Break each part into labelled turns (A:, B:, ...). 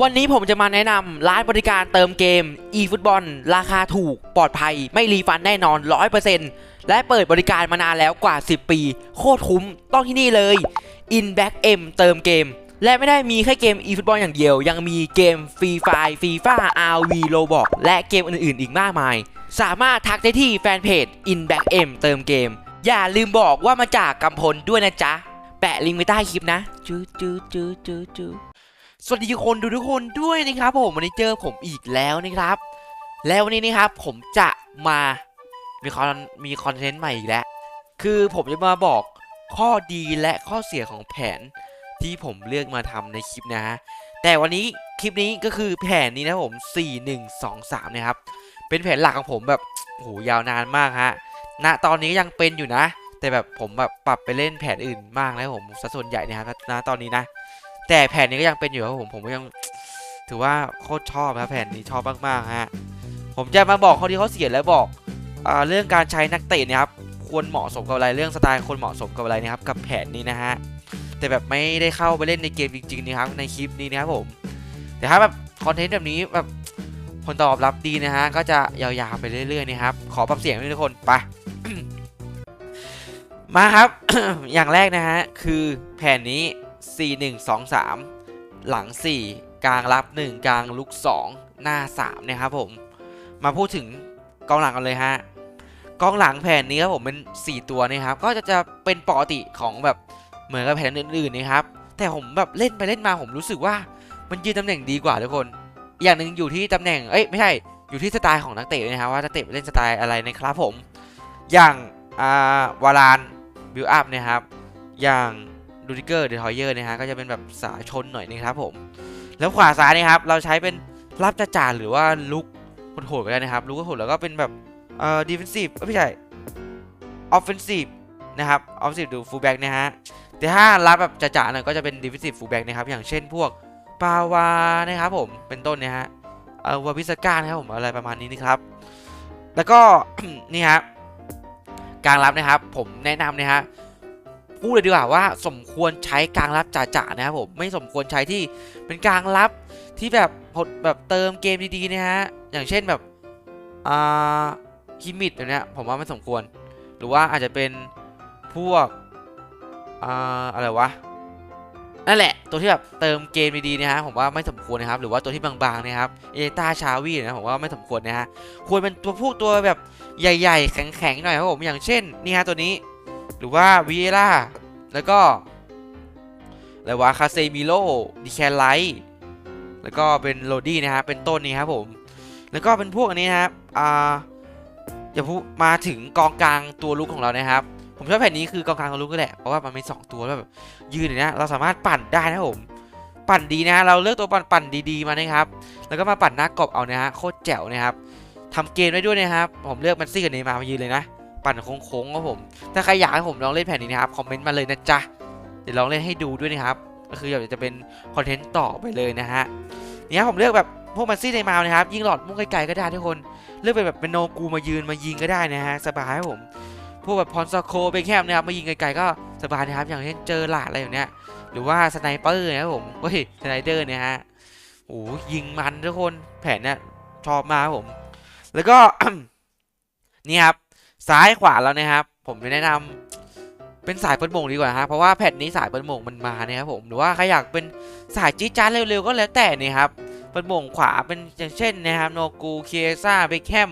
A: วันนี้ผมจะมาแนะนำร้านบริการเติมเกม eFootball ราคาถูกปลอดภัย ไม่รีฟันแน่นอน 100%และเปิดบริการมานานแล้วกว่า 10 ปี โคตรคุ้มต้องที่นี่เลย Inback M เติมเกม และไม่ได้มีแค่เกม eFootball อย่างเดียว ยังมีเกม Free Fire FIFA RV Roblox และเกมอื่น ๆ อีกมากมาย สามารถทักได้ที่แฟนเพจ Inback M เติมเกม อย่าลืมบอกว่ามาจากกำพลด้วยนะจ๊ะ แปะลิงก์ไว้ใต้คลิปนะจูจูจูจูจู สวัสดีทุกคนดูทุกคนด้วยนะครับผมวันนี้เจอผมอีกแล้วนะครับ แล้ววันนี้นะครับผมจะมามีคอนมีคอนเทนต์ใหม่อีกแล้ว คือผมจะมาบอกข้อดีและข้อเสียของแผนที่ผมเลือกมาทำในคลิปนะฮะแต่วันนี้คลิปนี้ก็คือแผนนี้นะผม 4 1 2 3นะครับเป็นแผนหลักของผมแบบโอ้โหยาวนานมากฮะณตอนนี้ยังเป็นอยู่นะ แต่แบบผมแบบปรับไปเล่นแผนอื่นมากแล้วผมซะส่วนใหญ่นะครับณตอนนี้นะ แต่แผ่นนี้ก็ยังเป็นอยู่ครับผมผมก็ยังถือว่าโคตรชอบครับแผ่นนี้ชอบมากๆฮะผมจะมาบอกข้อดีข้อเสียและบอกอเรื่องการใช้นักเตะเนะครับควรเหมาะสมกับอะไรเรื่องสไตล์ควรเหมาะสมกับอะไรนะครับกับแผนนี้นะฮะแต่แบบไม่ได้เข้าไปเล่นในเกมจริงๆนะครับในคลิปนี้นะครับผมแต่ถ้าแบบคอนเทนต์แบบนี้แบบผลตอบรับดีนะฮะก็จะยาวๆไปเรื่อยๆนะครับขอปรับเสียงด้วยทุกคนไปมาครับ อย่างแรกนะฮะ คือแผนนี้ 4 1 2 3 หลัง 4 กลางรับ 1 กลางลุก 2 หน้า3นะครับผม มาพูดถึงกองหลังกันเลยฮะกองหลังแผนนี้ครับผมเป็น 4 ตัวนะครับ ก็จะจะเป็นปกติของแบบเหมือนกับแผนอื่นๆนะครับ แต่ผมแบบเล่นไปเล่นมาผมรู้สึกว่ามันยืนตำแหน่งดีกว่าทุกคน อย่างหนึ่งอยู่ที่ตำแหน่ง เอ้ยไม่ใช่ อยู่ที่สไตล์ของนักเตะนะครับว่านักเตะเล่นสไตล์อะไรนะครับผม อย่างอ่าวารานบิวอัพนะครับ อย่าง ดูดิเกอร์เดทอยเยอร์นะฮะก็จะเป็นแบบสายชนหน่อยนะครับผม แล้วขวาซ้ายนะครับเราใช้เป็นรับจ่าจ่าหรือว่าลุกโหดๆก็ได้นะครับลุกโหดแล้วก็เป็นแบบเอ่อดีเฟนซีฟไม่ใช่ออฟเฟนซีฟนะครับออฟเฟนซีฟดูฟูลแบ็กนะฮะแต่ถ้ารับแบบจ่าๆหน่อยก็จะเป็นดีเฟนซีฟฟูลแบ็กนะครับอย่างเช่นพวกปาวานะครับผมเป็นต้นนะฮะเอ่อวาบิสก้านะครับผมอะไรประมาณนี้นะครับ แล้วก็นี่ครับกลางรับนะครับผมแนะนำนะฮะ พูดเลยดีกว่าว่า สมควรใช้กลางรับจ่าๆนะครับผมไม่สมควรใช้ที่เป็นกลางรับที่แบบพดแบบเติมเกมดีๆนะฮะอย่างเช่นแบบอ่าคิมิดแบบเนี้ยผมว่าไม่สมควร หรือว่าอาจจะเป็นพวกอ่าอะไรวะนั่นแหละ ตัวที่แบบเติมเกมดีๆนะฮะผมว่าไม่สมควรนะครับ หรือว่าตัวที่บางๆนะครับเอตาชาวีนะผมว่าไม่สมควรนะฮะควรเป็นตัวพวกตัวแบบใหญ่ ๆ แข็งๆหน่อยครับผมอย่างเช่นนี่ฮะตัวนี้ หรือว่าวีเอล่าแล้วก็อะไรวะคาเซมิโลดิแคนไลท์แล้วก็เป็นโรดี้นะฮะเป็นต้นนี้ครับผม แล้วก็เป็นพวกอันนี้นะครับอ่าอย่าพูดมาถึงกองกลางตัวลุกของเรานะครับ ผมชอบแผ่นนี้คือกองกลางตัวลุกก็แหละเพราะว่ามันมีสองตัวแบบยืนอย่างเนี้ยเราสามารถปั่นได้นะผมปั่นดีนะเราเลือกตัวปั่นปั่นดีๆมานะครับ แล้วก็มาปั่นหน้ากรอบเอานะฮะโคตรแจ๋วนะครับทำเกมได้ด้วยนะครับ ผมเลือกมันซี่กับเนย์มามายืนเลยนะ ปั่นโค้งๆครับผม ถ้าใครอยากให้ผมลองเล่นแผ่นนี้นะครับ คอมเมนต์มาเลยนะจ๊ะ เดี๋ยวลองเล่นให้ดูด้วยนะครับ ก็คืออยากจะเป็นคอนเทนต์ต่อไปเลยนะฮะ เนี่ครับผมเลือกแบบพวกมันซี่ในมานะครับ ยิงหลอดมุ่งไกลๆก็ได้ทุกคน เลือกไปแบบเป็นโนกูมายืนมายิงก็ได้นะฮะ สบายครับผม พวกแบบพรซาโคเบคแฮมนะครับ มายิงไกลๆก็สบายนะครับ อย่างเช่นเจอหลาดอะไรอย่างเนี้ย หรือว่าสไนเปอร์นะครับผม เฮ้ย สไนเดอร์เนี่ยฮะ โอ้ยิงมันทุกคน แผนเนี่ยชอบมาครับผม แล้วก็นี่ครับ ซ้ายขวาแล้วนะครับ ผมจะแนะนำเป็นสายเปิดโมงดีกว่าฮะเพราะว่าแผ่นนี้สายเปิดโมงมันมาเนี่ยครับผมหรือว่าใครอยากเป็นสายจี๊ดจ้าเร็วๆก็แล้วแต่นี่ครับเปิดโมงขวาเป็นอย่างเช่นนะครับโนกูเคียซ่าเบคแฮม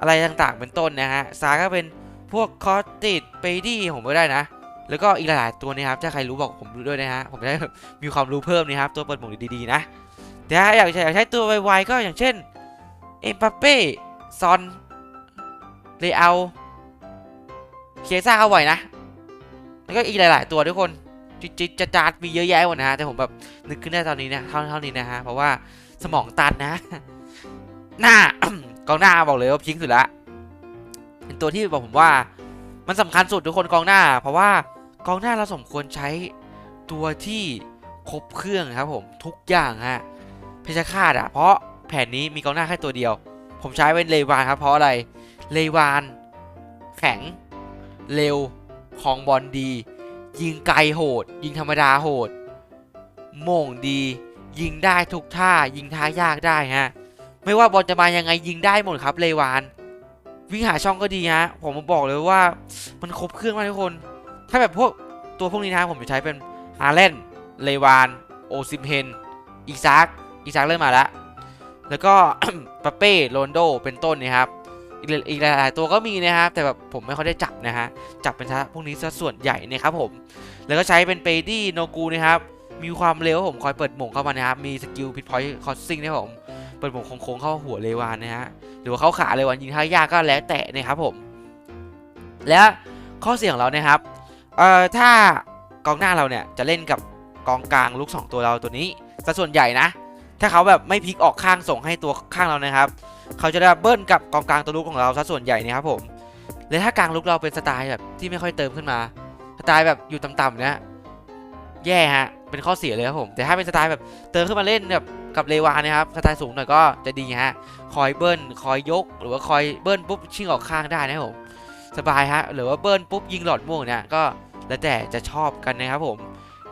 A: อะไรต่างๆ เป็นต้นนะฮะซ้ายก็เป็นพวกคอสติดเปดี้ผมก็ได้นะ แล้วก็อีกหลายๆตัวนะครับถ้าใครรู้บอกผมด้วยนะฮะผมจะได้มีความรู้เพิ่มนะครับตัวเปิดโมงดีๆนะแต่ถ้าอยากใช้อยากใช้ตัวไวๆก็อย่างเช่นเอ็มบัปเป้ซอนเลอา เคซ่าเอาไหวนะ แล้วก็อีกหลาย ๆ ตัวทุกคนจิจิจะจาดมีเยอะแยะหมดนะฮะแต่ผมแบบนึกขึ้นได้ตอนนี้นะเท่าเท่านี้นะฮะเพราะว่าสมองตันนะ หน้ากองหน้าบอกเลยว่าพิงสุดละเป็นตัวที่บอกผมว่า มันสำคัญสุดทุกคนกองหน้า เพราะว่ากองหน้าเราสมควรใช้ตัวที่ครบเครื่องครับผมทุกอย่างฮะเพชรฆาตอะเพราะแผนนี้มีกองหน้าแค่ตัวเดียว ผมใช้เป็นเลวานครับเพราะอะไรเลวานแข็ง เร็วคลองบอลดี ยิงไกลโหด ยิงธรรมดาโหดโม่งดี ยิงได้ทุกท่า ยิงท่ายากได้ฮะ ไม่ว่าบอลจะมายังไงยิงได้หมดครับเลวาน วิ่งหาช่องก็ดีฮะ ผมมาบอกเลยว่ามันครบเครื่องมากทุกคน ถ้าแบบพวกตัวพวกนี้นะผมจะใช้เป็นฮาเลนเลวาน โอซิมเฮน อีซักอีซักเริ่มมาแล้ว แล้วก็ปาเป้ โรนโด เป็นต้นนะครับ อีกอีกหลายๆตัวก็มีนะครับแต่แบบผมไม่ค่อยได้จับนะฮะจับเป็นซะพวกนี้ซะส่วนใหญ่นะครับผมแล้วก็ใช้เป็นเปดี้โนกูนะครับมีความเร็วผมคอยเปิดหม่งเข้ามานะครับมีสกิลพิทพอยต์คอสซิ่งนะผมเปิดหม่งโค้งเข้าหัวเลวานนะฮะหรือว่าเข้าขาเลวานยิงท่ายากก็แล้วแต่นะครับผม และข้อเสียของเรานะครับเอ่อถ้ากองหน้าเราเนี่ยจะเล่นกับกองกลางลูก 2 ตัวเราตัวนี้ซะส่วนใหญ่นะ ถ้าเขาแบบไม่พลิกออกข้างส่งให้ตัวข้างเรานะครับ เขาจะได้เบิ้ลกับกองกลางตัวลูกของเราซะส่วนใหญ่นะครับผมและถ้ากลางลูกเราเป็นสไตล์แบบที่ไม่ค่อยเติมขึ้นมาสไตล์แบบอยู่ต่ำๆเนี่ยแย่ฮะเป็นข้อเสียเลยครับผมแต่ถ้าเป็นสไตล์แบบเติมขึ้นมาเล่นแบบกับเลวานนะครับสไตล์สูงหน่อยก็จะดีฮะคอยเบิ้ลคอยยก หรือว่าคอยเบิ้ลปุ๊บชิงออกข้างได้นะครับผมสบายฮะหรือว่าเบิ้ลปุ๊บยิงหลอดม่วงเนี่ยก็แล้วแต่จะชอบกันนะครับผม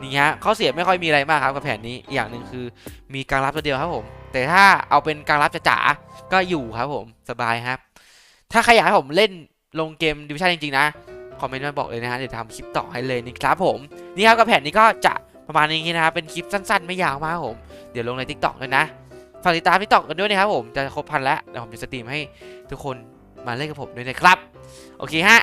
A: นี่ฮะข้อเสียไม่ค่อยมีอะไรมากครับกับแผนนี้อย่างหนึ่งคือมีกลางรับตัวเดียวครับผม แต่ถ้าเอาเป็นกลางรับจ๋าก็อยู่ครับผมสบายครับ ถ้าใครอยากให้ผมเล่นลงเกมดิวิชั่นจริงๆนะคอมเมนต์มาบอกเลยนะฮะเดี๋ยวทำคลิปต่อให้เลยนะครับผมนี่ครับกับแผนนี้ก็จะประมาณนี้นะครับเป็นคลิปสั้นๆ ไม่ยาวมากผม เดี๋ยวลงใน t ิ k t o k ด้วยนะฝากติดตาม t ิ k t o k กันด้วยนะครับผมจะครบพันแล้วเดี๋ยวผมจะสตรีมให้ทุกคนมาเล่นกับผมด้วยนะครับ โอเคฮะ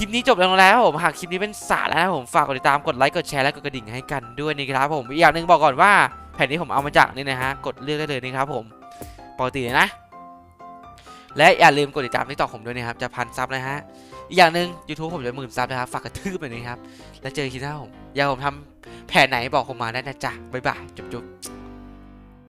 A: ลิปนี้จบลงแล้วครับผมหากคลิปนี้เป็นสาระนะครับผมฝากกดติดตามกดไลค์กดแชร์และกดกระดิ่งให้กันด้วยนะครับผมอีกอย่างหนึ่งบอกก่อนว่าแผ่นนี้ผมเอามาจากนี่นะฮะกดเลือกได้เลยนะครับผมปกตินะ และอย่าลืมกดติดตามทิกตอกผมด้วยนะครับจะพันซับนะฮะอีกอย่างหนึ่ง YouTube ผมจะหมื่นซับนะครับฝากกระทืบไปเลยนะครับแล้วเจอคลิปหน้าผมอยากผมทำแผนไหนบอกผมมาได้นะจ๊ะบ๊ายบายจุ๊บ